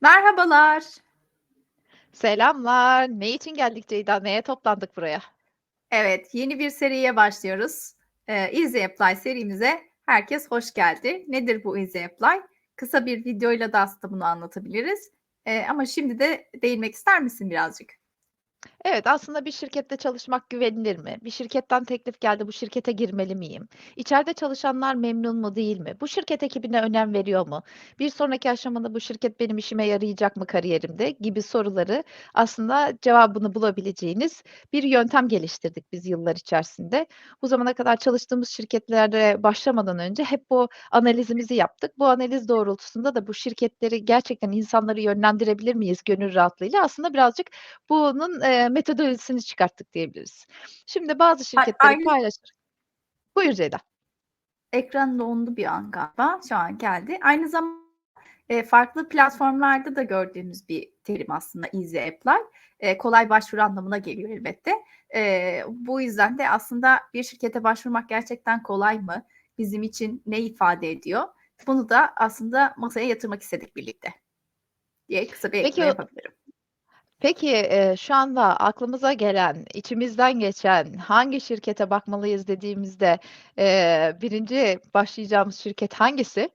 Merhabalar. Selamlar. Ne için geldik Ceyda? Neye toplandık buraya? Evet, yeni bir seriye başlıyoruz. Eee, Easy Apply serimize herkes hoş geldi. Nedir bu Easy Apply? Kısa bir videoyla da aslında bunu anlatabiliriz. Eee, ama şimdi de değinmek ister misin birazcık? Evet, aslında bir şirkette çalışmak güvenilir mi? Bir şirketten teklif geldi, bu şirkete girmeli miyim? İçeride çalışanlar memnun mu, değil mi? Bu şirket ekibine önem veriyor mu? Bir sonraki aşamada bu şirket benim işime yarayacak mı kariyerimde gibi soruları aslında cevabını bulabileceğiniz bir yöntem geliştirdik biz yıllar içerisinde. Bu zamana kadar çalıştığımız şirketlere başlamadan önce hep bu analizimizi yaptık. Bu analiz doğrultusunda da bu şirketleri gerçekten insanları yönlendirebilir miyiz gönül rahatlığıyla? Aslında birazcık bunun, eee, metodolojisini çıkarttık diyebiliriz. Şimdi bazı şirketleri aynı paylaşır Buyur Ceyda. Ekran dondu bir an galiba. Şu an geldi. Aynı zamanda, eee, farklı platformlarda da gördüğümüz bir terim aslında Easy Apply. Eee, kolay başvuru anlamına geliyor elbette. Eee, bu yüzden de aslında bir şirkete başvurmak gerçekten kolay mı? Bizim için ne ifade ediyor? Bunu da aslında masaya yatırmak istedik birlikte diye kısa bir Peki yapabilirim. Peki, eee, şu anda aklımıza gelen, içimizden geçen hangi şirkete bakmalıyız dediğimizde, eee, 1'inci başlayacağımız şirket hangisi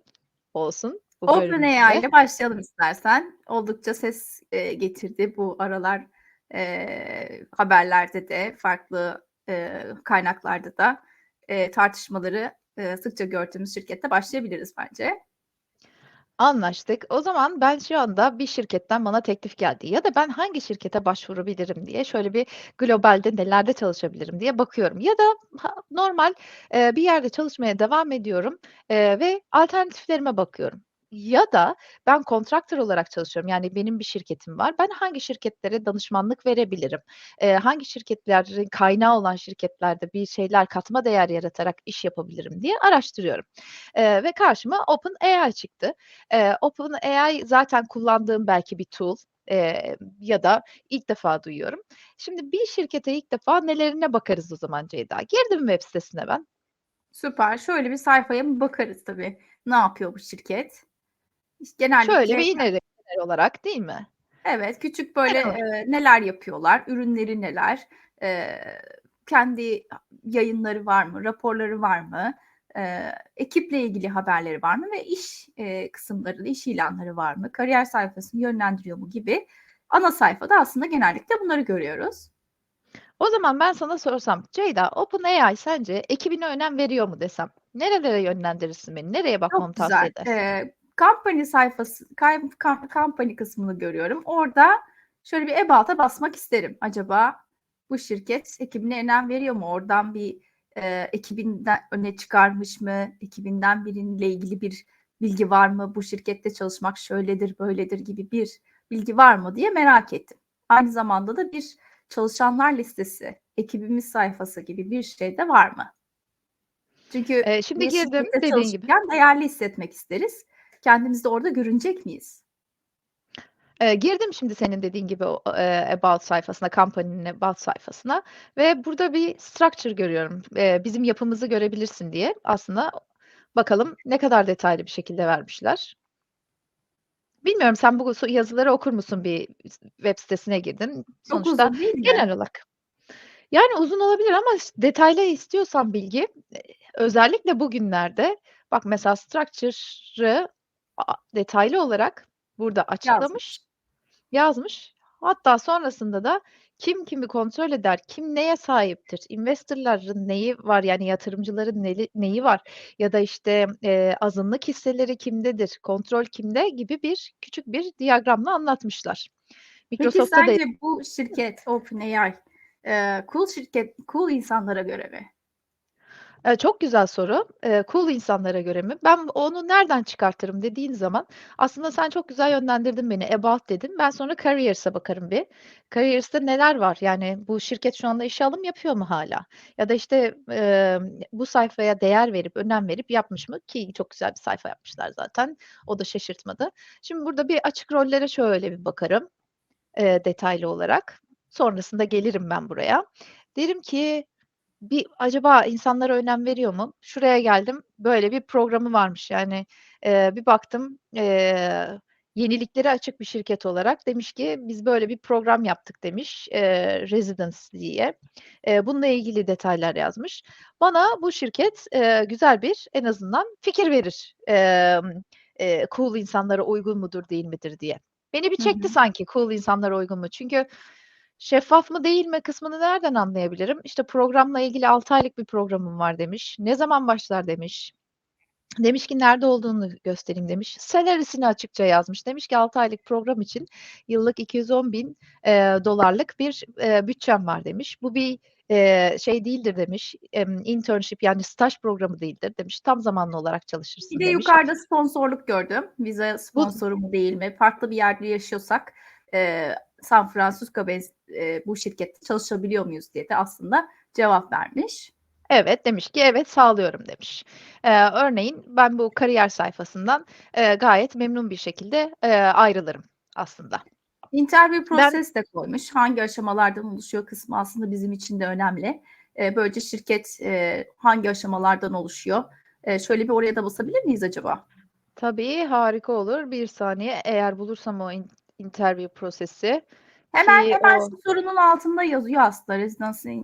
olsun bu OpenAI bölümümüzde? ile başlayalım istersen. Oldukça ses, eee, getirdi bu aralar, eee, haberlerde de farklı, eee, kaynaklarda da, eee, tartışmaları, eee, sıkça gördüğümüz şirkette başlayabiliriz bence. Anlaştık. O zaman ben şu anda bir şirketten bana teklif geldi ya da ben hangi şirkete başvurabilirim diye şöyle bir globalde nelerde çalışabilirim diye bakıyorum ya da normal, bir yerde çalışmaya devam ediyorum, ve alternatiflerime bakıyorum ya da ben contractor olarak çalışıyorum, yani benim bir şirketim var. Ben hangi şirketlere danışmanlık verebilirim? Eee, hangi şirketlerin kaynağı olan şirketlerde bir şeyler katma değer yaratarak iş yapabilirim diye araştırıyorum, eee, ve karşıma OpenAI çıktı. Eee, OpenAI zaten kullandığım belki bir tool, eee, ya da ilk defa duyuyorum. Şimdi bir şirkete ilk defa nelerine bakarız o zaman Ceyda? Girdim web sitesine ben. Süper. Şöyle bir sayfaya bakarız tabii. Ne yapıyor bu şirket? İş Şöyle genellikle bir ineriz genel olarak, değil mi? Evet, küçük böyle, olarak. eee, neler yapıyorlar, ürünleri neler, eee, kendi yayınları var mı, raporları var mı, eee, ekiple ilgili haberleri var mı ve iş, eee, kısımları, iş ilanları var mı, kariyer sayfasını yönlendiriyor mu gibi ana sayfada aslında genellikle bunları görüyoruz. O zaman ben sana sorsam, Ceyda, OpenAI sence ekibine önem veriyor mu desem, nerelere yönlendirirsin beni? Nereye bakmamı tavsiye edersin? Eee, company sayfası, company kısmını görüyorum. Orada şöyle bir about'a basmak isterim. Acaba bu şirket ekibine önem veriyor mu? Oradan bir, eee, ekibinden öne çıkarmış mı? Ekibinden biriyle ilgili bir bilgi var mı? Bu şirkette çalışmak şöyledir, böyledir gibi bir bilgi var mı diye merak ettim. Aynı zamanda da bir çalışanlar listesi, ekibimiz sayfası gibi bir şey de var mı? Çünkü Eee, şimdi girdim dediğin gibi. değerli hissetmek isteriz. Kendimiz de orada görünecek miyiz? Eee, girdim şimdi senin dediğin gibi eee, about sayfasına, company'nin about sayfasına ve burada bir structure görüyorum. Eee, bizim yapımızı görebilirsin diye aslında bakalım ne kadar detaylı bir şekilde vermişler. Bilmiyorum sen bu yazıları okur musun? Bir web sitesine girdin. Sonuçta uzun değil genel mi? olarak. Yani uzun olabilir ama detaylı istiyorsan bilgi, eee, özellikle bugünlerde bak mesela structure'ı a detaylı olarak burada açıklamış, Yazmış. yazmış. Hatta sonrasında da kim kimi kontrol eder, kim neye sahiptir, investor'ların neyi var, yani yatırımcıların neli neyi var ya da işte, eee, azınlık hisseleri kimdedir, kontrol kimde gibi bir küçük bir diyagramla anlatmışlar. Peki Microsoft'ta da sence bu şirket OpenAI, eee, cool şirket, cool insanlara göre mi? Çok güzel soru. Eee, cool insanlara göre mi? Ben onu nereden çıkartırım dediğin zaman aslında sen çok güzel yönlendirdin beni. About dedin. Ben sonra careers'a bakarım bir. Careers'te neler var? Yani bu şirket şu anda işe alım yapıyor mu hâlâ? Ya da işte, bu sayfaya değer verip, önem verip yapmış mı? Ki çok güzel bir sayfa yapmışlar zaten. O da şaşırtmadı. Şimdi burada bir açık rollere şöyle bir bakarım, detaylı olarak. Sonrasında gelirim ben buraya. Derim ki bir acaba insanlara önem veriyor mu? Şuraya geldim, böyle bir programı varmış. Yani, eee, bir baktım, eee, Yeniliklere açık bir şirket olarak demiş ki biz böyle bir program yaptık demiş eee, Residence diye. Eee, bununla ilgili detaylar yazmış. Bana bu şirket eee, güzel bir en azından fikir verir. Emm, eee, cool insanlara uygun mudur değil midir diye. Beni bir Hı çekti hı. sanki cool insanlara uygun mu? Çünkü şeffaf mı değil mi kısmını nereden anlayabilirim? İşte programla ilgili 6 aylık bir programım var demiş. Ne zaman başlar demiş. Demiş ki nerede olduğunu göstereyim demiş. Salary'sini açıkça yazmış. Demiş ki 6 aylık program için yıllık 210.000 eee, dolarlık bir eee, bütçem var demiş. Bu bir eee, şey değildir demiş. Em, internship yani staj programı değildir demiş. Tam zamanlı olarak Bir çalışırsın de demiş. yukarıda sponsorluk gördüm. Vize sponsoru mu değil mi? Farklı bir yerde yaşıyorsak e, San Francisco e, bu şirkette çalışabiliyor muyuz diye de aslında cevap vermiş. Evet demiş ki evet sağlıyorum demiş. Eee, örneğin ben bu kariyer sayfasından eee, gayet memnun bir şekilde eee, ayrılırım aslında. Interview Ben process de koymuş. Hangi aşamalardan oluşuyor kısmı aslında bizim için de önemli. E, böylece şirket e, hangi aşamalardan oluşuyor? E, şöyle bir oraya da basabilir miyiz acaba? tabii harika olur. Bir saniye eğer bulursam o in- interview prosesi Hemen ki hemen o şu sorunun altında yazıyor aslında. Residency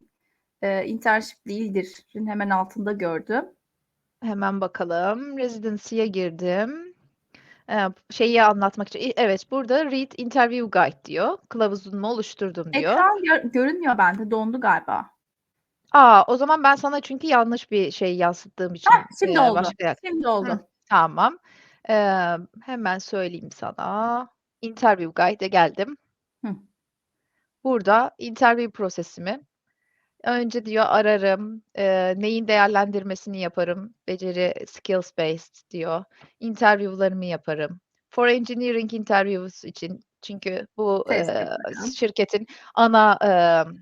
e, internship değildir. Hemen altında gördüm. hemen bakalım. Residency'ye girdim. Eee, şeyi anlatmak için evet burada read interview guide diyor. Kılavuzumu oluşturdum diyor. Ekran gör- görünmüyor bende. Dondu galiba. Aa, o zaman ben sana çünkü yanlış bir şey yansıttığım için Heh, şimdi eee, oldu. başka. Şimdi Hı, oldu. tamam. Eee, hemen söyleyeyim sana. Interview guide'e geldim. Hı. Burada interview prosesimi önce diyor ararım, eee, neyin değerlendirmesini yaparım, beceri skills based diyor. Interview'larımı yaparım. For engineering interviews için çünkü bu yaparım. şirketin ana eee,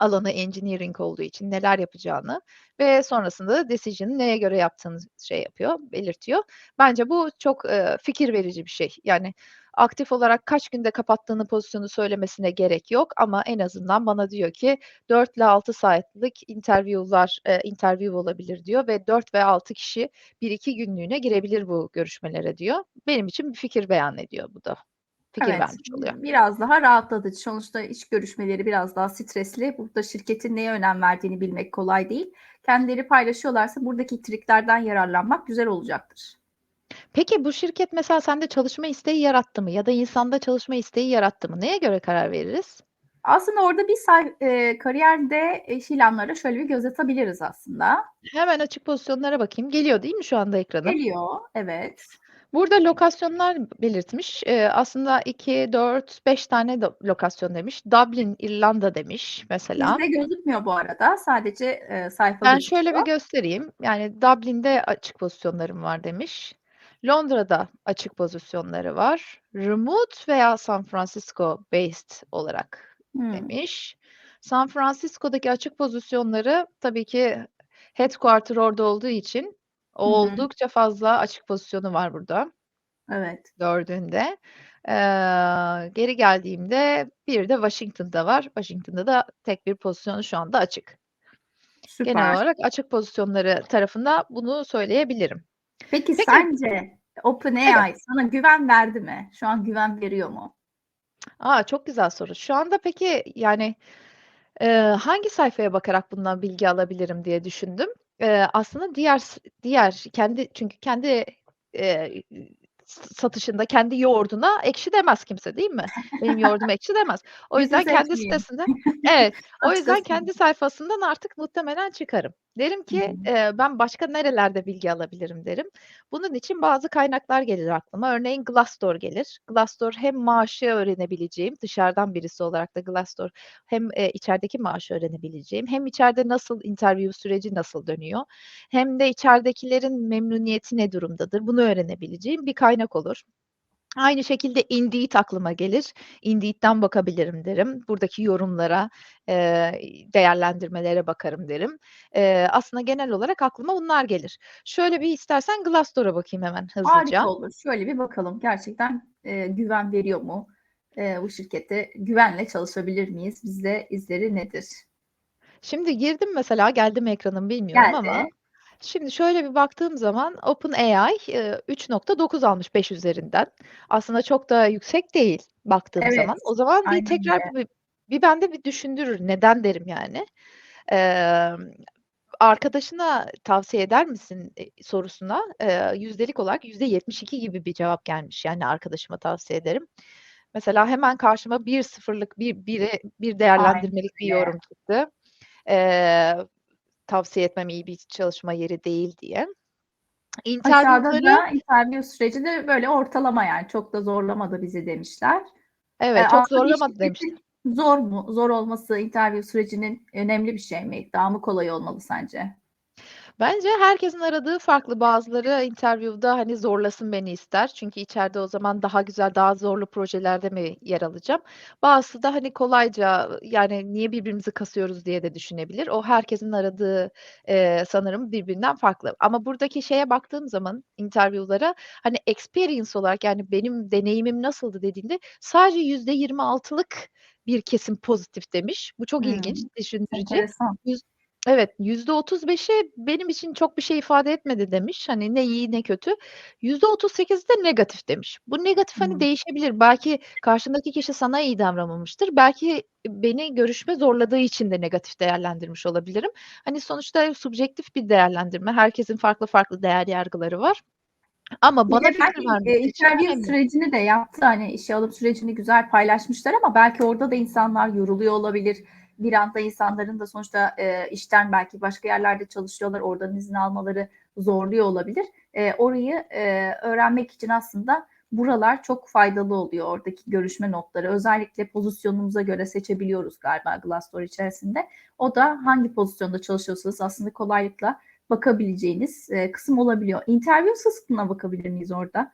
alanı engineering olduğu için neler yapacağını ve sonrasında da decision'ı neye göre yaptığını şey yapıyor, belirtiyor. Bence bu çok eee, fikir verici bir şey. Yani aktif olarak kaç günde kapattığını pozisyonu söylemesine gerek yok ama en azından bana diyor ki 4 ile 6 saatlik interview'lar eee, interview olabilir diyor ve 4 ve 6 kişi 1-2 günlüğüne girebilir bu görüşmelere diyor. Benim için bir fikir beyan ediyor bu da. Fikir Evet, vermiş oluyor. biraz daha rahatlatıcı. Sonuçta iş görüşmeleri biraz daha stresli. Burada şirketin neye önem verdiğini bilmek kolay değil. Kendileri paylaşıyorlarsa buradaki triklerden yararlanmak güzel olacaktır. Peki bu şirket mesela sende çalışma isteği yarattı mı ya da insanda çalışma isteği yarattı mı? Neye göre karar veririz? Aslında orada bir say- e, kariyerde iş ilanlara şöyle bir göz atabiliriz aslında. Hemen açık pozisyonlara bakayım. Geliyor değil mi şu anda ekranım? Geliyor, evet. Burada lokasyonlar belirtmiş. Eee, aslında 2, 4, 5 tane de lokasyon demiş. Dublin, İrlanda demiş mesela. Bizde gözükmüyor bu arada. Sadece e, sayfa Ben gözüküyor. şöyle bir göstereyim. Yani Dublin'de açık pozisyonlarım var demiş. Londra'da açık pozisyonları var. Remote veya San Francisco based olarak Hmm. demiş. San Francisco'daki açık pozisyonları tabii ki headquarter orada olduğu için oldukça fazla açık pozisyonu var burada Evet. gördüğünde. Eee, geri geldiğimde bir de Washington'da var. Washington'da da tek bir pozisyonu şu anda açık. Genel Süper. olarak açık pozisyonları tarafında bunu söyleyebilirim. Peki Peki sence OpenAI sana güven verdi mi? Şu an güven veriyor mu? A, çok güzel soru. Şu anda peki, yani, eee, hangi sayfaya bakarak bundan bilgi alabilirim diye düşündüm. Eee, aslında diğer diğer kendi çünkü kendi, s satışında kendi yoğurduna ekşi demez kimse, değil mi? Benim yoğurduma ekşi demez. O yüzden kendi sitesinde Evet, o yüzden kendi sayfasından artık muhtemelen çıkarım. Derim ki, eee, ben başka nerelerde bilgi alabilirim derim. Bunun için bazı kaynaklar gelir aklıma. Örneğin Glassdoor gelir. Glassdoor hem maaşı öğrenebileceğim, dışarıdan birisi olarak da Glassdoor hem, eee, içerideki maaşı öğrenebileceğim hem içeride nasıl interview süreci nasıl dönüyor hem de içeridekilerin memnuniyeti ne durumdadır bunu öğrenebileceğim bir kaynak olur. Aynı şekilde Indeed aklıma gelir. Indeed'den bakabilirim derim. Buradaki yorumlara, eee, değerlendirmelere bakarım derim. Eee, aslında genel olarak aklıma bunlar gelir. Şöyle bir istersen Glassdoor'a bakayım hemen hızlıca. Harika olur. Şöyle bir bakalım. Gerçekten e, güven veriyor mu? E, bu şirkette güvenle çalışabilir miyiz? Bizde izleri nedir? Şimdi girdim mesela, geldi mi ekranım bilmiyorum ama Geldi. Şimdi şöyle bir baktığım zaman OpenAI, eee, 3.9 almış 5 üzerinden. Aslında çok da yüksek değil baktığım Evet, zaman. O zaman bir aynen tekrar bir bir bende bir düşündürür. Neden derim yani. Emm, arkadaşına tavsiye eder misin, eee, sorusuna, eee, yüzdelik olarak %72 gibi bir cevap gelmiş. Yani arkadaşıma tavsiye ederim. Mesela hemen karşıma 1.0'lık bir bire bir Aynen değerlendirmelik bir öyle. yorum çıktı. Eee, tavsiye etmem iyi bir çalışma yeri değil diye. Aşağıda da interview süreci de böyle ortalama yani çok da zorlamadı bizi demişler. Evet, çok aslında bir zorlamadı demişler. zor mu? Zor olması interview sürecinin önemli bir şey mi? Daha mı kolay olmalı sence? Bence herkesin aradığı farklı. Bazıları interview'da, hani, zorlasın beni ister. Çünkü içeride o zaman daha güzel, daha zorlu projelerde mi yer alacağım? Bazısı da, hani, kolayca, yani, niye birbirimizi kasıyoruz diye de düşünebilir. O herkesin aradığı, eee, sanırım birbirinden farklı. Ama buradaki şeye baktığım zaman interview'lara, hani, experience olarak, yani, benim deneyimim nasıldı dediğinde sadece %26'lık bir kesim pozitif demiş. Bu çok ilginç, Hımm. düşündürücü. Enteresan. Yüz evet, %35'i benim için çok bir şey ifade etmedi demiş. Hani, ne iyi ne kötü. %38'i de negatif demiş. Bu negatif, hani, Hımm. değişebilir. Belki karşındaki kişi sana iyi davranmamıştır. Belki beni görüşme zorladığı için de negatif değerlendirmiş olabilirim. Hani, sonuçta subjektif bir değerlendirme. Herkesin farklı farklı değer yargıları var. Ama Bir bana de fikir belki, eee, vermesi için önemli. sürecini de yaptı. Hani, işe alım sürecini güzel paylaşmışlar ama belki orada da insanlar yoruluyor olabilir. Bir anda insanların da sonuçta, eee, işten belki başka yerlerde çalışıyorlar. Oradan izin almaları zorluyor olabilir. Eee, orayı, eee, öğrenmek için aslında buralar çok faydalı oluyor. Oradaki görüşme notları. Özellikle pozisyonumuza göre seçebiliyoruz galiba Glassdoor içerisinde. O da hangi pozisyonda çalışıyorsanız aslında kolaylıkla bakabileceğiniz, eee, kısım olabiliyor. Interview kısmına bakabilir miyiz orada?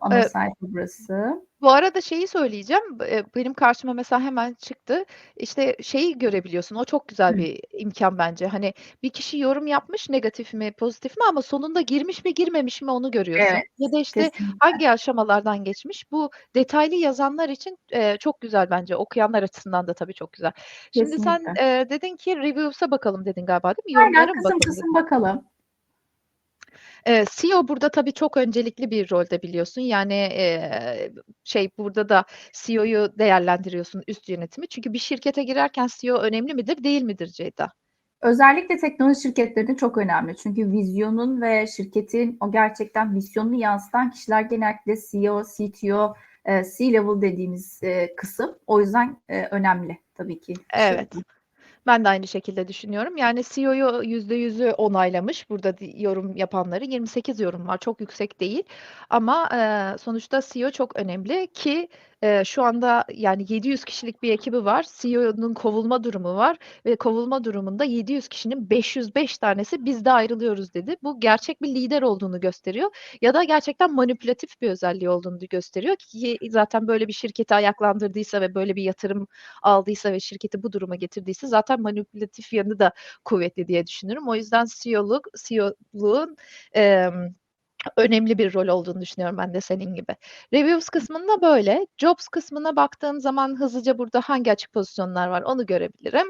Ana Eee sayfa burası. Bu arada şeyi söyleyeceğim, benim karşıma mesela hemen çıktı. İşte, şeyi görebiliyorsun, o çok güzel bir imkân bence. Hani, bir kişi yorum yapmış negatif mi, pozitif mi ama sonunda girmiş mi, girmemiş mi onu görüyorsun. Evet, Ya da, işte, kesinlikle. hangi aşamalardan geçmiş? Bu detaylı yazanlar için, eee, çok güzel bence. Okuyanlar açısından da tabii çok güzel. Şimdi sen, Kesinlikle. eee, dedin ki "Reviews'a bakalım." dedin galiba, değil mi? Aynen, Yorumlara mı kısım bakalım kısım bakalım. CEO burada tabii çok öncelikli bir rolde biliyorsun. Yani, şey, burada da CEO'yu değerlendiriyorsun, üst yönetimi. Çünkü bir şirkete girerken CEO önemli midir, değil midir Ceyda? Özellikle teknoloji şirketlerinde çok önemli. Çünkü vizyonun ve şirketin o gerçekten vizyonunu yansıtan kişiler genellikle CEO, CTO, C-level dediğimiz, kısım. O yüzden, önemli tabii ki. Evet. Ben de aynı şekilde düşünüyorum. Yani CEO'yu %100'ü onaylamış burada yorum yapanları. 28 yorum var, çok yüksek değil ama, eee, sonuçta CEO çok önemli ki, eee, şu anda yani 700 kişilik bir ekibi var. CEO'nun kovulma durumu var ve kovulma durumunda 700 kişinin 505 tanesi "Biz de ayrılıyoruz." dedi. Bu gerçek bir lider olduğunu gösteriyor ya da gerçekten manipülatif bir özelliği olduğunu gösteriyor ki zaten böyle bir şirketi ayaklandırdıysa ve böyle bir yatırım aldıysa ve şirketi bu duruma getirdiyse zaten manipülatif yanı da kuvvetli diye düşünüyorum. O yüzden CEO'luk CEO'luğun, emm, önemli bir rol olduğunu düşünüyorum ben de senin gibi. Reviews kısmında böyle. Jobs kısmına baktığım zaman hızlıca burada hangi açık pozisyonlar var onu görebilirim.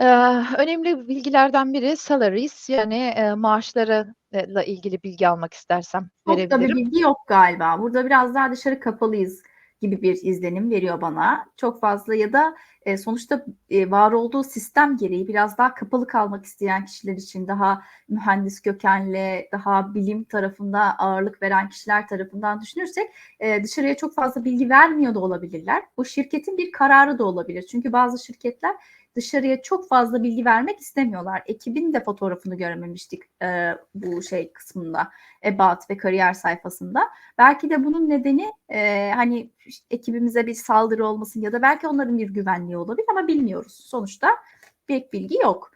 Eee, önemli bilgilerden biri salaries yani, eee, maaşları eee, la ilgili bilgi almak istersem Çok da bir verebilirim. bilgi yok galiba. Burada biraz daha dışarı kapalıyız gibi bir izlenim veriyor bana. Çok fazla ya da, eee, sonuçta, eee, var olduğu sistem gereği biraz daha kapalı kalmak isteyen kişiler için, daha mühendis kökenli, daha bilim tarafında ağırlık veren kişiler tarafından düşünürsek, eee, dışarıya çok fazla bilgi vermiyor da olabilirler. Bu şirketin bir kararı da olabilir. Çünkü bazı şirketler dışarıya çok fazla bilgi vermek istemiyorlar. Ekibin de fotoğrafını görememiştik, eee, bu şey kısmında, about ve kariyer sayfasında. Belki de bunun nedeni, eee, hani, ekibimize bir saldırı olmasın ya da belki onların bir güvenliği olabilir ama bilmiyoruz. Sonuçta pek bilgi yok.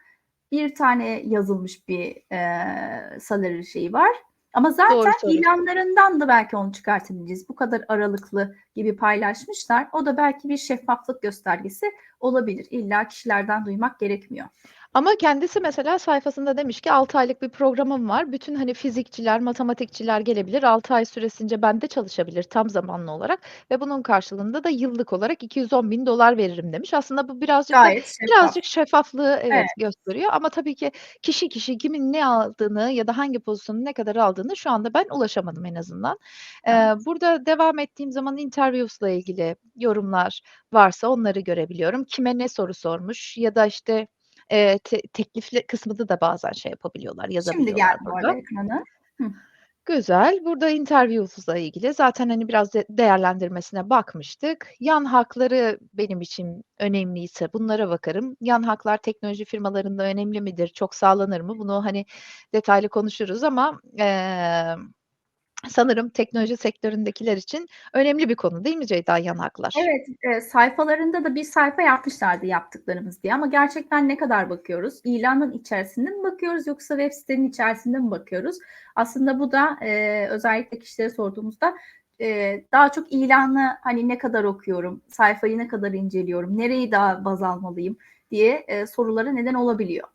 1 tane yazılmış bir, eee, salary şeyi var ama Doğru zaten söylüyorsun. ilanlarından da belki onu çıkartabileceğiz. Bu kadar aralıklı gibi paylaşmışlar. O da belki bir şeffaflık göstergesi olabilir. İlla kişilerden duymak gerekmiyor. Ama kendisi mesela sayfasında demiş ki 6 aylık bir programım var. Bütün hani fizikçiler, matematikçiler gelebilir. 6 ay süresince bende çalışabilir tam zamanlı olarak ve bunun karşılığında da yıllık olarak 210 bin dolar veririm demiş. Aslında bu birazcık da Gayet şeffaf. birazcık şeffaflığı evet, Evet. gösteriyor ama tabii ki kişi kişi kimin ne aldığını ya da hangi pozisyonu ne kadar aldığını şu anda ben ulaşamadım en azından. Evet. burada devam ettiğim zaman interviews'la ilgili yorumlar varsa onları görebiliyorum. Kime ne soru sormuş ya da işte, eee, te teklifli kısmında da bazen şey yapabiliyorlar, Şimdi yazabiliyorlar geldi bu arada ekrana. Güzel. Burada interviews'la ilgili zaten, hani, biraz de değerlendirmesine bakmıştık. Yan hakları benim için önemliyse bunlara bakarım. Yan haklar teknoloji firmalarında önemli midir? Çok sağlanır mı? Bunu, hani, detaylı konuşuruz ama, emm, sanırım teknoloji sektöründekiler için önemli bir konu değil mi Ceyda yan haklar? Evet, eee, sayfalarında da bir sayfa yapmışlardı yaptıklarımız diye ama gerçekten ne kadar bakıyoruz? İlanın içerisinde mi bakıyoruz yoksa web sitenin içerisinde mi bakıyoruz? Aslında bu da, eee, özellikle kişilere sorduğumuzda, eee, daha çok ilanı, hani, ne kadar okuyorum, sayfayı ne kadar inceliyorum, nereyi daha baz almalıyım diye, eee, sorulara neden olabiliyor.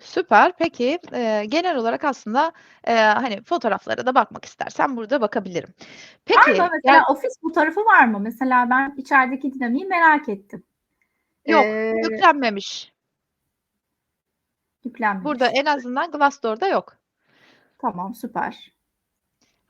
Süper. Peki, eee, genel olarak aslında, eee, hani, fotoğraflara da bakmak istersem burada bakabilirim. Var Peki, mı gel mesela ofis fotoğrafı var mı? Mesela ben içerideki dinamiği merak ettim. Yok, Eee yüklenmemiş. Yüklenmemiş. Burada en azından Glassdoor'da yok. Tamam, süper.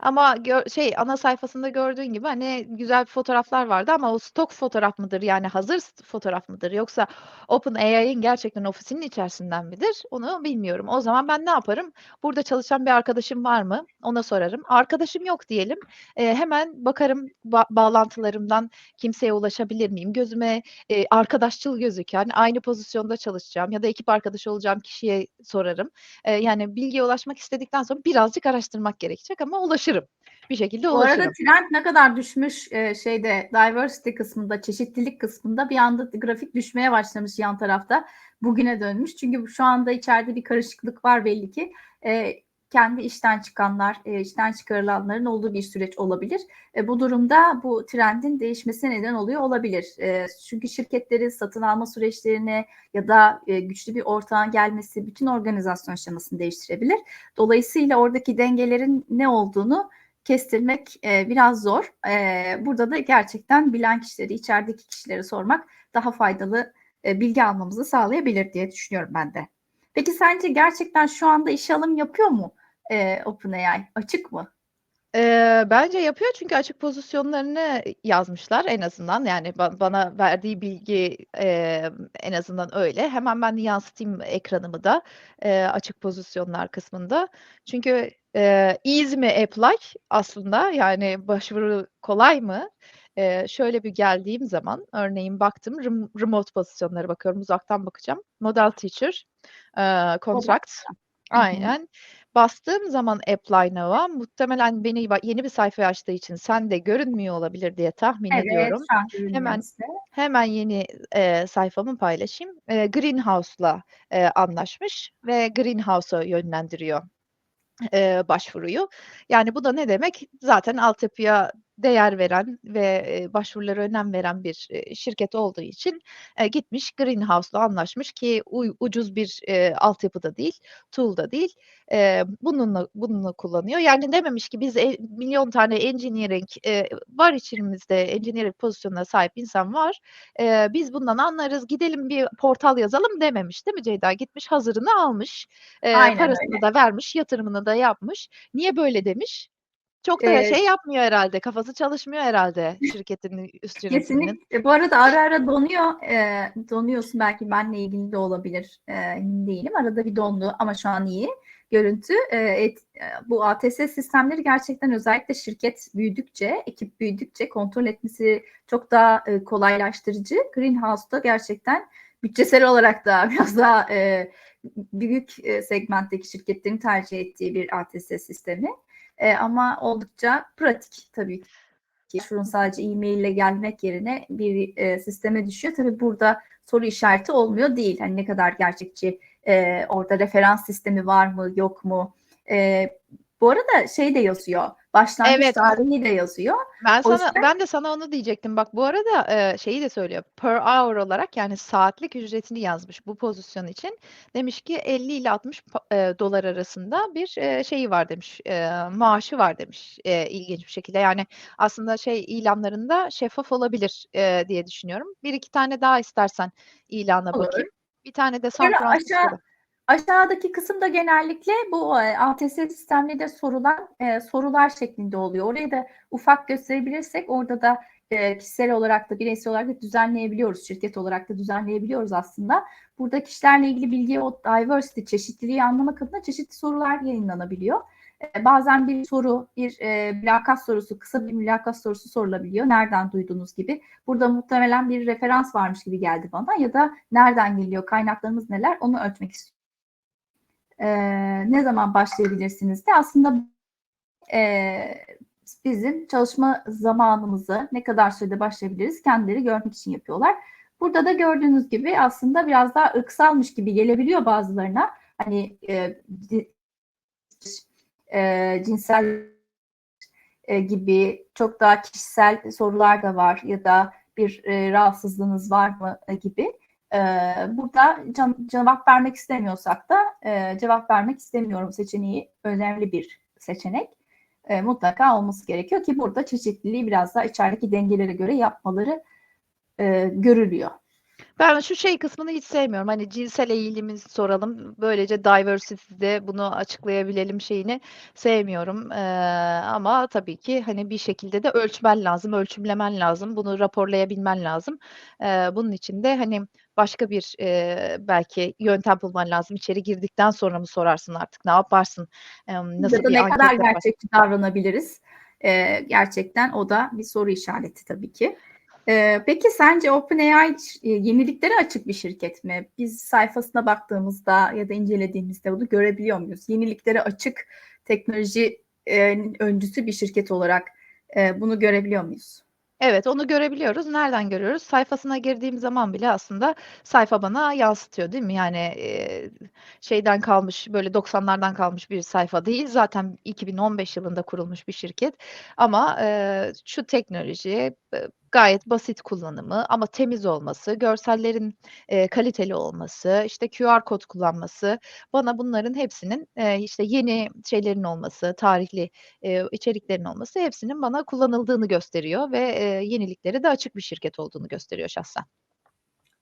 Ama gö şey, ana sayfasında gördüğün gibi, hani, güzel fotoğraflar vardı ama o stok fotoğraf mıdır, yani hazır fotoğraf mıdır yoksa OpenAI'ın gerçekten ofisinin içerisinden midir? Onu bilmiyorum. O zaman ben ne yaparım? Burada çalışan bir arkadaşım var mı? Ona sorarım. Arkadaşım yok diyelim. Eee, hemen bakarım ba bağlantılarımdan kimseye ulaşabilir miyim? Gözüme, eee, arkadaşçıl gözüken, aynı pozisyonda çalışacağım ya da ekip arkadaşı olacağım kişiye sorarım. Eee, yani bilgiye ulaşmak istedikten sonra birazcık araştırmak gerekecek ama ulaşırım. Bir şekilde Bu arada ulaşırım. trend ne kadar düşmüş, eee, şeyde diversity kısmında, çeşitlilik kısmında bir anda grafik düşmeye başlamış yan tarafta. Bugüne dönmüş. Çünkü şu anda içeride bir karışıklık var belli ki. Eee, kendi işten çıkanlar, eee, işten çıkarılanların olduğu bir süreç olabilir. E, bu durumda bu trendin değişmesine neden oluyor olabilir. Eee, çünkü şirketlerin satın alma süreçlerini ya da, güçlü bir ortağın gelmesi bütün organizasyon şemasını değiştirebilir. Dolayısıyla oradaki dengelerin ne olduğunu kestirmek, biraz zor. Burada da gerçekten bilen kişileri, içerideki kişileri sormak daha faydalı, bilgi almamızı sağlayabilir diye düşünüyorum ben de. Peki sence gerçekten şu anda işe alım yapıyor mu, eee, OpenAI? Açık mı? Eee, bence yapıyor çünkü açık pozisyonlarını yazmışlar en azından. Yani ba bana verdiği bilgi, emm, en azından öyle. Hemen ben yansıtayım ekranımı da, eee, açık pozisyonlar kısmında. Çünkü, eee, easy mi apply aslında, yani başvuru kolay mı? Eee, şöyle bir geldiğim zaman örneğin baktım rem remote pozisyonlara bakıyorum, uzaktan bakacağım. Model teacher, eee, contract. Hı hı. Aynen. Bastığım zaman apply now'a muhtemelen beni yeni bir sayfa açtığı için sende görünmüyor olabilir diye tahmin Evet, ediyorum. görünüyor Hemen hemen yeni, eee, sayfamı paylaşayım. Eee, Greenhouse'la, eee, anlaşmış ve Greenhouse'a yönlendiriyor, eee, başvuruyu. Yani bu da ne demek? Zaten altyapıya değer veren ve, başvurulara önem veren bir, şirket olduğu için, gitmiş Greenhouse'la anlaşmış ki ucuz bir, altyapı da değil, tool da değil. Bununla bununla kullanıyor. Yani dememiş ki biz e milyon tane engineering, var içimizde engineering pozisyonuna sahip insan var. Biz bundan anlarız, gidelim bir portal yazalım dememiş, değil mi Ceyda? Gitmiş hazırını almış, Aynen parasını öyle. da vermiş, yatırımını da yapmış. Niye böyle demiş? Çok da Eee şey yapmıyor herhâlde, kafası çalışmıyor herhâlde şirketin üst yönetiminin. Kesinlikle. Bu arada ara ara donuyor. Eee, donuyorsun belki benle ilgili de olabilir. Eee, emin değilim. Arada bir dondu ama şu an iyi görüntü. Eee, et eee, bu ATS sistemleri gerçekten özellikle şirket büyüdükçe, ekip büyüdükçe kontrol etmesi çok daha, eee, kolaylaştırıcı. Greenhouse'da gerçekten bütçesel olarak da biraz daha, eee, büyük, eee, segmentteki şirketlerin tercih ettiği bir ATS sistemi. Eee, ama oldukça pratik tabii ki. Başvurun sadece e-mail'le gelmek yerine bir, eee, sisteme düşüyor. Tabii burada soru işareti olmuyor değil. Hani ne kadar gerçekçi, eee, orada referans sistemi var mı, yok mu? Eee, bu arada şey de yazıyor, Başlangıç Evet. tarihi de yazıyor. Ben O sana yüzden ben de sana onu diyecektim. Bak bu arada, eee, şeyi de söylüyor. Per hour olarak yani saatlik ücretini yazmış bu pozisyon için. Demiş ki 50 ile 60 pa eee, dolar arasında bir, eee, şeyi var demiş, eee, maaşı var demiş, eee, ilginç bir şekilde. Yani aslında şey ilanlarında şeffaf olabilir, eee, diye düşünüyorum. 1-2 tane daha istersen ilana Olur. bakayım. Bir tane de San aşağı Francisco'da. Aşağıdaki kısımda genellikle bu, eee, ATS sistemlerinde sorulan, eee, sorular şeklinde oluyor. Orayı da ufak gösterebilirsek orada da, eee, kişisel olarak da bireysel olarak da düzenleyebiliyoruz. Şirket olarak da düzenleyebiliyoruz aslında. Burada kişilerle ilgili bilgi, o diversity, çeşitliliği anlamak adına çeşitli sorular yayınlanabiliyor. Eee, bazen bir soru, bir, eee, mülakat sorusu, kısa bir mülakat sorusu sorulabiliyor. Nereden duydunuz gibi. Burada muhtemelen bir referans varmış gibi geldi bana ya da nereden geliyor, kaynaklarımız neler onu ölçmek istiyorum. Eee, ne zaman başlayabilirsiniz de aslında eee, bizim çalışma zamanımızı ne kadar sürede başlayabiliriz kendileri görmek için yapıyorlar. Burada da gördüğünüz gibi aslında biraz daha ırksalmış gibi gelebiliyor bazılarına. Hani di- eee, cinsel eee, gibi çok daha kişisel sorular da var ya da bir eee, rahatsızlığınız var mı e, gibi. Eee, burada cevap vermek istemiyorsak da eee, cevap vermek istemiyorum seçeneği önemli bir seçenek. Eee, mutlaka olması gerekiyor ki burada çeşitliliği biraz daha içerideki dengelere göre yapmaları eee, görülüyor. Ben şu şey kısmını hiç sevmiyorum. Hani cinsel eğilimimizi soralım. Böylece diversity'de bunu açıklayabilelim şeyini sevmiyorum. Eee, ama tabii ki hani bir şekilde de ölçmen lazım, ölçümlemen lazım. Bunu raporlayabilmen lazım. Eee, bunun için de hani başka bir eee, belki yöntem bulman lazım. İçeri girdikten sonra mı sorarsın artık? Ne yaparsın? Emm, nasıl Ya da ne kadar gerçekçi davranabiliriz? Eee, gerçekten o da bir soru işareti tabii ki. Eee, peki sence OpenAI yeniliklere açık bir şirket mi? Biz sayfasına baktığımızda ya da incelediğimizde bunu görebiliyor muyuz? Yeniliklere açık teknoloji öncüsü bir şirket olarak bunu görebiliyor muyuz? Evet, onu görebiliyoruz. Nereden görüyoruz? Sayfasına girdiğim zaman bile aslında sayfa bana yansıtıyor, değil mi? Yani, eee, şeyden kalmış, böyle 90'lardan kalmış bir sayfa değil. Zaten 2015 yılında kurulmuş bir şirket ama, eee, şu teknoloji, gayet basit kullanımı ama temiz olması, görsellerin, eee, kaliteli olması, işte QR kod kullanması, bana bunların hepsinin, eee, işte yeni şeylerin olması, tarihli, eee, içeriklerin olması hepsinin bana kullanıldığını gösteriyor ve, eee, yeniliklere de açık bir şirket olduğunu gösteriyor şahsen.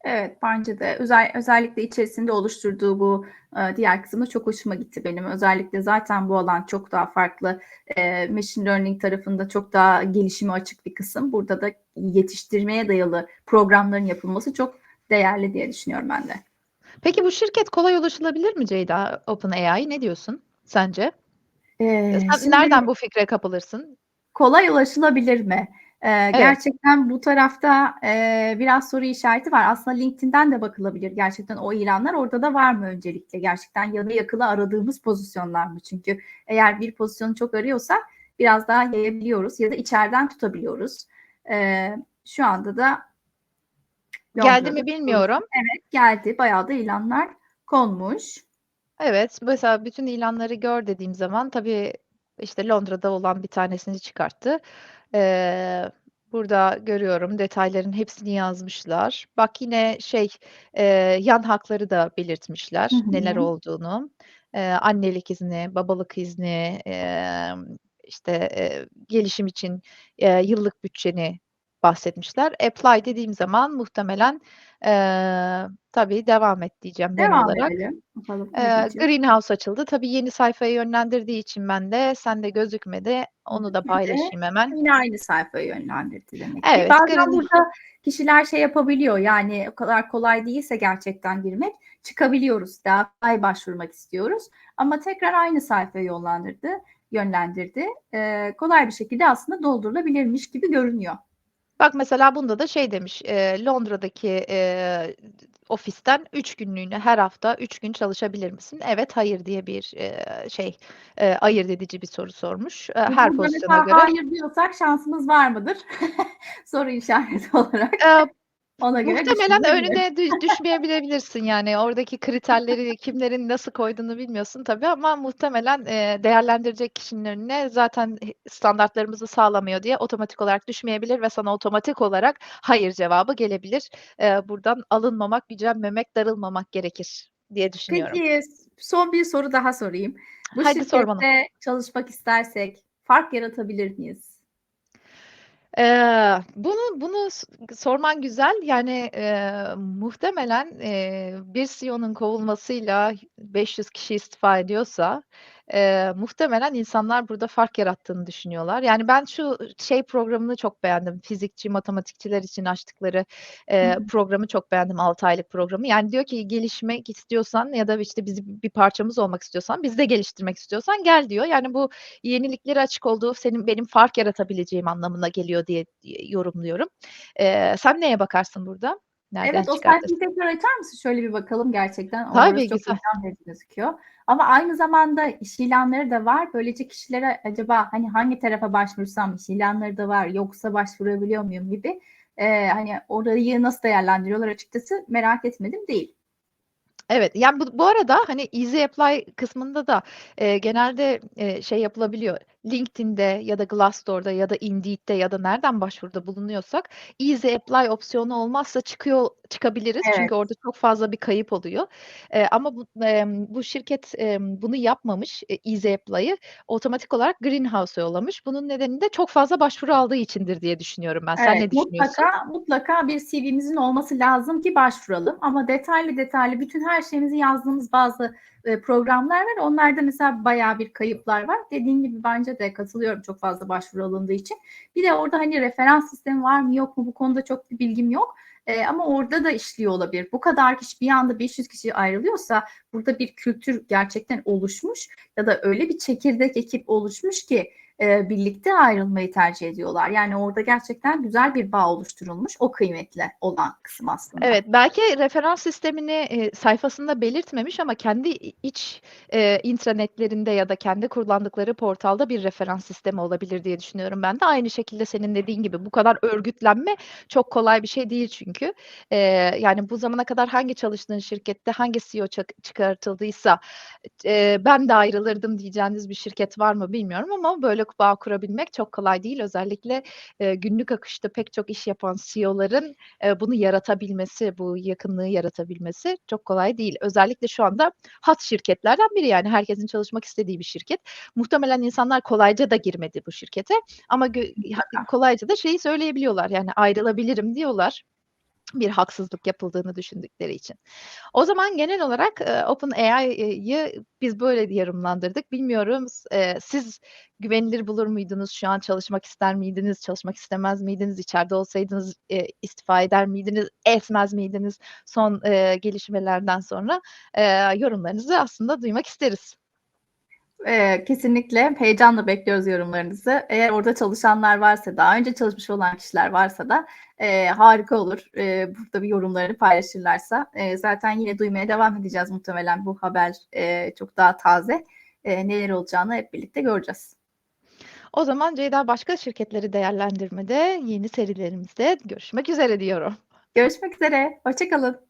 Evet, bence de. Özel özellikle içerisinde oluşturduğu bu, eee, diğer kısmı çok hoşuma gitti benim. Özellikle zaten bu alan çok daha farklı. Eee, machine learning tarafında çok daha gelişime açık bir kısım. Burada da yetiştirmeye dayalı programların yapılması çok değerli diye düşünüyorum ben de. Peki bu şirket kolay ulaşılabilir mi Ceyda, OpenAI? Ne diyorsun sence? Eee, sen şimdi nereden bu fikre kapılırsın? kolay ulaşılabilir mi? Eee, Evet. gerçekten bu tarafta, eee, biraz soru işareti var. Aslında LinkedIn'den de bakılabilir gerçekten o ilanlar. Orada da var mı öncelikle? Gerçekten yanı yakıla aradığımız pozisyonlar mı? Çünkü eğer bir pozisyonu çok arıyorsak biraz daha yayabiliyoruz ya da içeriden tutabiliyoruz. Eee, şu anda da Geldi Londra'da mi bir bilmiyorum. Evet, geldi. Bayağı da ilanlar konmuş. Evet, mesela bütün ilanları gör dediğim zaman tabii, işte, Londra'da olan bir tanesini çıkarttı. Eee, burada görüyorum detayların hepsini yazmışlar. Bak yine şey, eee, yan hakları da Hı belirtmişler neler hı. olduğunu. Eee, annelik izni, babalık izni, emm, işte, eee, gelişim için, eee, yıllık bütçeni bahsetmişler. Apply dediğim zaman muhtemelen, eee, tabii devam et diyeceğim Devam olarak. edelim. Bakalım ne Eee, diyecek? greenhouse açıldı. Tabii yeni sayfaya yönlendirdiği için bende, sende gözükmedi. Onu da paylaşayım hemen. Yine aynı sayfaya yönlendirdi demek. Evet, Bazen green burada kişiler şey yapabiliyor, yani o kadar kolay değilse gerçekten girmek, çıkabiliyoruz. Daha kolay başvurmak istiyoruz ama tekrar aynı sayfaya yollandırdı yönlendirdi. Eee, kolay bir şekilde aslında doldurulabilirmiş gibi görünüyor. Bak mesela bunda da şey demiş, eee, Londra'daki, eee, ofisten 3 günlüğüne her hafta 3 gün çalışabilir misin? Evet, hayır diye bir, eee, şey, eee, ayırt edici bir soru sormuş, Biz her burada pozisyona göre. hayır diyorsak şansımız var mıdır? Soru işareti olarak. Eee Ona göre Muhtemelen önüne dü düşmeyebilebilirsin. Yani oradaki kriterleri kimlerin nasıl koyduğunu bilmiyorsun tabii ama muhtemelen, eee, değerlendirecek kişinin önüne zaten standartlarımızı sağlamıyor diye otomatik olarak düşmeyebilir ve sana otomatik olarak hayır cevabı gelebilir. Eee, buradan alınmamak, gücenmemek, darılmamak gerekir diye düşünüyorum. Peki, son bir soru daha sorayım. Bu Hadi sor bana. şirkette çalışmak istersek fark yaratabilir miyiz? Eee, bunu bunu sorman güzel. Yani, eee, muhtemelen, eee, bir CEO'nun kovulmasıyla 500 kişi istifa ediyorsa, eee, muhtemelen insanlar burada fark yarattığını düşünüyorlar. Yani ben şu şey programını çok beğendim. Fizikçi, matematikçiler için açtıkları, hı. programı çok beğendim, 6 aylık programı. Yani diyor ki gelişmek istiyorsan ya da, işte, bizim bir parçamız olmak istiyorsan, bizi de geliştirmek istiyorsan gel diyor. Yani bu yeniliklere açık olduğu, senin benim fark yaratabileceğim anlamına geliyor diye yorumluyorum. Eee, sen neye bakarsın burada? Nereden Evet, o sayfayı tekrar açar mısın? Şöyle bir bakalım gerçekten. Tabii, orası çok güzel. ilham verici gözüküyor. Ama aynı zamanda iş ilanları da var. Böylece kişilere acaba, hani, hangi tarafa başvursam iş ilanları da var, yoksa başvurabiliyor muyum gibi, eee, hani, orayı nasıl değerlendiriyorlar açıkçası merak etmedim değil. Evet, yani, bu bu arada, hani, Easy Apply kısmında da, eee, genelde, eee, şey yapılabiliyor. LinkedIn'de ya da Glassdoor'da ya da Indeed'de ya da nereden başvuruda bulunuyorsak Easy Apply opsiyonu olmazsa çıkıyor çıkabiliriz. Evet. Çünkü orada çok fazla bir kayıp oluyor. Eee, ama bu, emm, bu şirket, emm, bunu yapmamış, eee, Easy Apply'ı otomatik olarak Greenhouse'a yollamış. Bunun nedeni de çok fazla başvuru aldığı içindir diye düşünüyorum ben. Sen Evet, ne düşünüyorsun? mutlaka, mutlaka bir CV'mizin olması lazım ki başvuralım ama detaylı detaylı bütün her şeyimizi yazdığımız bazı, programlar var. Onlarda mesela bayağı bir kayıplar var. Dediğin gibi bence de katılıyorum çok fazla başvuru alındığı için. Bir de orada, hani, referans sistemi var mı yok mu bu konuda çok bir bilgim yok. Eee, ama orada da işliyor olabilir. Bu kadar kişi bir anda 500 kişi ayrılıyorsa burada bir kültür gerçekten oluşmuş ya da öyle bir çekirdek ekip oluşmuş ki, eee, birlikte ayrılmayı tercih ediyorlar. Yani orada gerçekten güzel bir bağ oluşturulmuş. O kıymetli olan kısım aslında. Evet, belki referans sistemini, eee, sayfasında belirtmemiş ama kendi iç, eee, intranetlerinde ya da kendi kullandıkları portalda bir referans sistemi olabilir diye düşünüyorum ben de. Aynı şekilde senin dediğin gibi bu kadar örgütlenme çok kolay bir şey değil çünkü. Eee, yani bu zamana kadar hangi çalıştığın şirkette hangi CEO çıkartıldıysa, eee, ben de ayrılırdım diyeceğiniz bir şirket var mı bilmiyorum ama böyle bağ kurabilmek çok kolay değil. Özellikle, eee, günlük akışta pek çok iş yapan CEO'ların, eee, bunu yaratabilmesi, bu yakınlığı yaratabilmesi çok kolay değil. Özellikle şu anda hot şirketlerden biri yani herkesin çalışmak istediği bir şirket. Muhtemelen insanlar kolayca da girmedi bu şirkete ama kolayca da şeyi söyleyebiliyorlar, yani ayrılabilirim diyorlar bir haksızlık yapıldığını düşündükleri için. O zaman genel olarak, eee, OpenAI'yı biz böyle yorumlandırdık. Bilmiyorum eee, siz güvenilir bulur muydunuz? Şu an çalışmak ister miydiniz? Çalışmak istemez miydiniz? İçeride olsaydınız, eee, istifa eder miydiniz? Etmez miydiniz? Son, eee, gelişmelerden sonra, eee, yorumlarınızı aslında duymak isteriz. Eee, kesinlikle heyecanla bekliyoruz yorumlarınızı. Eğer orada çalışanlar varsa, daha önce çalışmış olan kişiler varsa da, eee, harika olur. Eee, burada bir yorumlarını paylaşırlarsa. Eee, zaten yine duymaya devam edeceğiz muhtemelen bu haber, eee, çok daha taze. Eee, neler olacağını hep birlikte göreceğiz. O zaman Ceyda başka şirketleri değerlendirmede yeni serilerimizde görüşmek üzere diyorum. Görüşmek üzere, hoşça kalın.